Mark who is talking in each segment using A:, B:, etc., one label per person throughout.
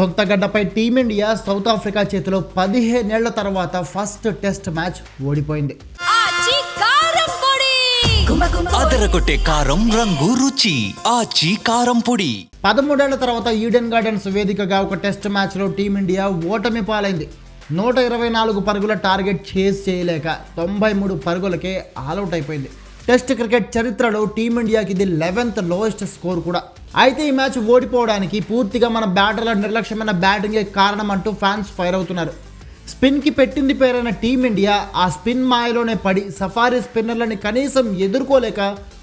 A: సొంత గడ్డపై team India south Africa చేతిలో పదిహేనేళ్ళ తర్వాత ఫస్ట్ టెస్ట్ మ్యాచ్ ఓడిపోయింది.
B: అదరగొట్టే కారం రంగు రుచి. ఆచి కారం పొడి.
A: పదమూడేళ్ళ తర్వాత ఈడెన్ గార్డెన్స్ వేదికగా ఒక టెస్ట్ మ్యాచ్లో టీమిండియా ఓటమి పాలైంది. నూట ఇరవై నాలుగు పరుగుల టార్గెట్ చేస్ చేయలేక తొంభై మూడు పరుగులకే ఆల్అవుట్ అయిపోయింది. టెస్ట్ క్రికెట్ చరిత్రలో టీమిండియాకి ఇది లెవెన్త్ లోయెస్ట్ స్కోర్ కూడా. అయితే ఈ మ్యాచ్ ఓడిపోవడానికి పూర్తిగా మన బ్యాటర్ల నిర్లక్ష్యమైన బ్యాటింగే కారణం అంటూ ఫ్యాన్స్ ఫైర్ అవుతున్నారు. స్పిన్కి పెట్టింది పేరైన టీమిండియా ఆ స్పిన్ మాయలోనే పడి సఫారీ స్పిన్నర్లని కనీసం ఎదుర్కోలేక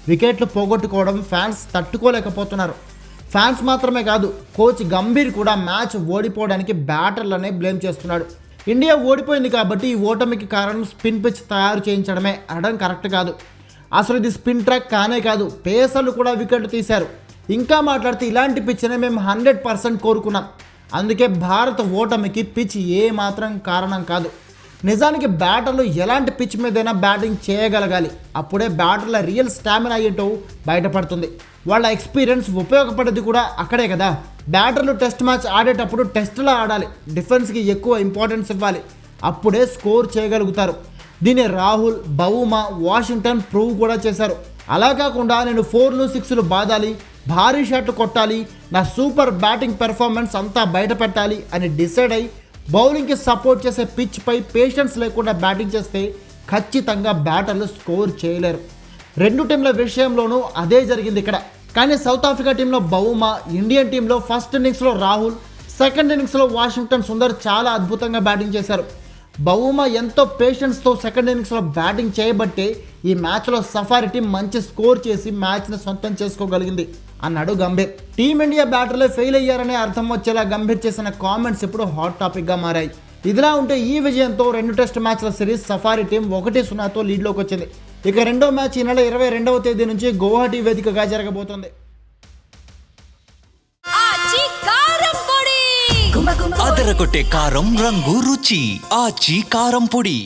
A: వికెట్లు పోగొట్టుకోవడం ఫ్యాన్స్ తట్టుకోలేకపోతున్నారు. ఫ్యాన్స్ మాత్రమే కాదు కోచ్ గంభీర్ కూడా మ్యాచ్ ఓడిపోవడానికి బ్యాటర్లనే బ్లేమ్ చేస్తున్నాడు. ఇండియా ఓడిపోయింది కాబట్టి ఈ ఓటమికి కారణం స్పిన్ పిచ్ తయారు చేయించడమే అనడం కరెక్ట్ కాదు. అసలు ఇది స్పిన్ ట్రాక్ కానే కాదు పేసర్లు కూడా వికెట్లు తీశారు. ఇంకా మాట్లాడితే ఇలాంటి పిచ్నే మేము హండ్రెడ్ పర్సెంట్ కోరుకున్నాం. అందుకే భారత ఓటమికి పిచ్ ఏ మాత్రం కారణం కాదు. నిజానికి బ్యాటర్లు ఎలాంటి పిచ్ మీదైనా బ్యాటింగ్ చేయగలగాలి. అప్పుడే బ్యాటర్ల రియల్ స్టామినా ఏంటో బయటపడుతుంది. వాళ్ళ ఎక్స్పీరియన్స్ ఉపయోగపడేది కూడా అక్కడే కదా. బ్యాటర్లు టెస్ట్ మ్యాచ్ ఆడేటప్పుడు టెస్ట్లో ఆడాలి. డిఫెన్స్కి ఎక్కువ ఇంపార్టెన్స్ ఇవ్వాలి. అప్పుడే స్కోర్ చేయగలుగుతారు. దీన్ని రాహుల్ బౌమా వాషింగ్టన్ ప్రూవ్ కూడా చేశారు. అలా కాకుండా నేను ఫోర్లు సిక్స్లు బాదాలి. భారీ షాట్లు కొట్టాలి నా సూపర్ బ్యాటింగ్ పెర్ఫార్మెన్స్ అంతా బయట పెట్టాలి అని డిసైడ్ అయి బౌలింగ్కి సపోర్ట్ చేసే పిచ్పై పేషెన్స్ లేకుండా బ్యాటింగ్ చేస్తే ఖచ్చితంగా బ్యాటర్లు స్కోర్ చేయలేరు. రెండు టీంల విషయంలోనూ అదే జరిగింది ఇక్కడ. కానీ సౌత్ ఆఫ్రికా టీంలో బౌమా ఇండియన్ టీంలో ఫస్ట్ ఇన్నింగ్స్లో రాహుల్ సెకండ్ ఇన్నింగ్స్లో వాషింగ్టన్ సుందర్ చాలా అద్భుతంగా బ్యాటింగ్ చేశారు. బౌమా ఎంతో పేషెన్స్తో సెకండ్ ఇన్నింగ్స్లో బ్యాటింగ్ చేయబట్టే ఈ మ్యాచ్లో సఫారీ టీం మంచి స్కోర్ చేసి మ్యాచ్ని సొంతం చేసుకోగలిగింది. అన్నాడు గంభీర్. టీమిండియా బ్యాటర్లో ఫెయిల్ అయ్యారనే అర్థం వచ్చేలా గంభీర్ చేసిన కామెంట్స్ ఇప్పుడు హాట్ టాపిక్గా మారాయి. ఇదిలా ఉంటే ఈ విజయంతో రెండు టెస్ట్ మ్యాచ్ల సిరీస్ సఫారీ టీం ఒకటి సున్నాతో లీడ్లోకి వచ్చింది. ఇక రెండో మ్యాచ్ ఈ నెల ఇరవై రెండవ తేదీ నుంచి గౌహాటీ వేదికగా జరగబోతోంది.
B: కొట్టే కారం రంగు రుచి. ఆచి కారం పొడి.